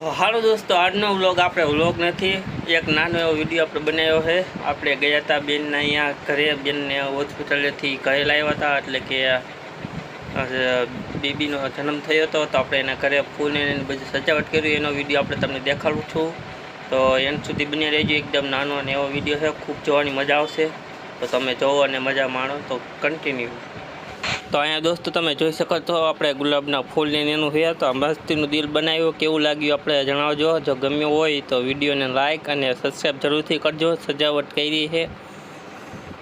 હાલો દોસ્તો, આજનો વ્લોગ આપણે વ્લોગ નથી, એક નાનો એવો વીડિયો આપણે બનાવ્યો છે. આપણે ગયા હતા બેનના અહીંયા ઘરે, બેનને હોસ્પિટલેથી ઘરે લાવ્યા હતા એટલે કે બેબીનો જન્મ થયો હતો, તો આપણે એના ઘરે ફૂલને એને બધી સજાવટ કરી, એનો વીડિયો આપણે તમને દેખાડું છું. તો એન સુધી બની રહેજો, એકદમ નાનો અને એવો વીડિયો છે, ખૂબ જોવાની મજા આવશે. તો તમે જોવો અને મજા માણો, તો કન્ટિન્યુ તો અહીંયા દોસ્તો તમે જોઈ શકો છો, આપણે ગુલાબના ફૂલની એનું છે, તો મસ્તીનું દિલ બનાવ્યું, કેવું લાગ્યું આપણે જણાવજો. જો ગમ્યું હોય તો વિડીયોને લાઇક અને સબસ્ક્રાઈબ જરૂરથી કરજો, સજાવટ કરી છે.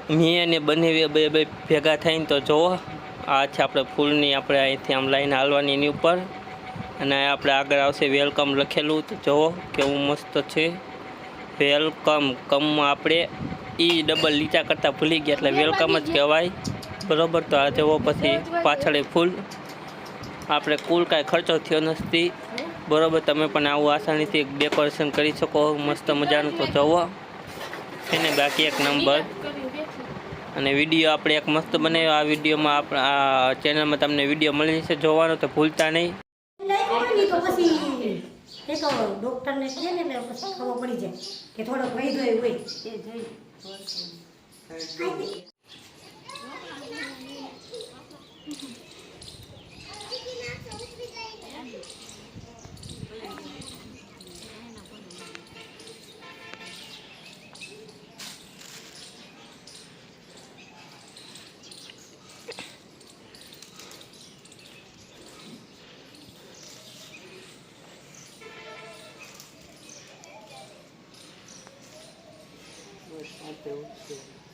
મેં અને બંને બે બે ભેગા થઈને તો જુઓ, આ છે આપણે ફૂલની, આપણે અહીંથી આમ લાઈને હાલવાની એની ઉપર. અને આપણે આગળ આવશે વેલકમ લખેલું, તો જુઓ કેવું મસ્ત છે. વેલકમ કમમાં આપણે ઈ ડબલ લીટા કરતાં ભૂલી ગયા, એટલે વેલકમ જ કહેવાય. બરોબર, તો આ જવો પછી પાછળ ફૂલ. આપણે કુલ કાંઈ ખર્ચો થયો નથી. બરોબર, તમે પણ આવું આસાનીથી ડેકોરેશન કરી શકો મસ્ત મજાનું. તો જવો એને બાકી એક નંબર. અને વીડિયો આપણે એક મસ્ત બનાવ્યો. આ વિડીયોમાં આપણે આ ચેનલમાં તમને વીડિયો મળી જશે જોવાનો, તો ભૂલતા નહીં. એ ને એટલે પછી ખબર પડી હોય dois conteúdos.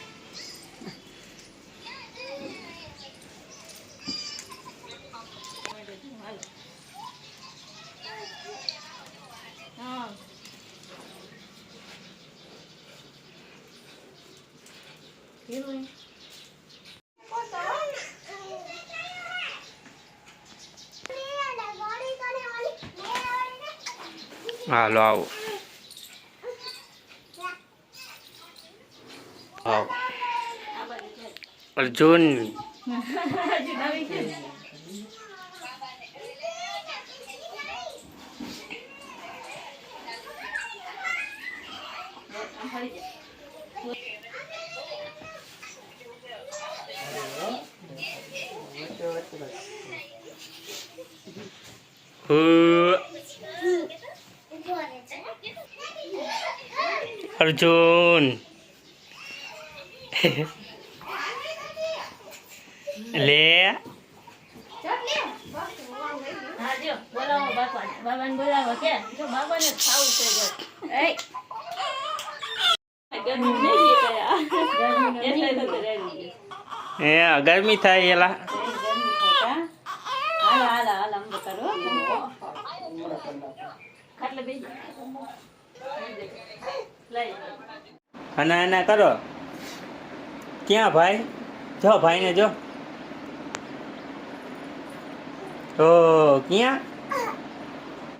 હાલો આવો. આવો. અર્જુન. હું અર્જુન લે હા જો બોલાવો બાપા બાબાને બોલાવો કે જો બાબાને ખાવું છે જો એય ગરમી નહીં ગયા એટલે તો રેડી એ ગરમી થાય એલા ગરમી થાય કા હાલો હાલો હાલો આમ તો કરો ખાટલે બેસી અને એના કરો. ક્યાં ભાઈ? જો ભાઈને જો. ઓ ક્યાં?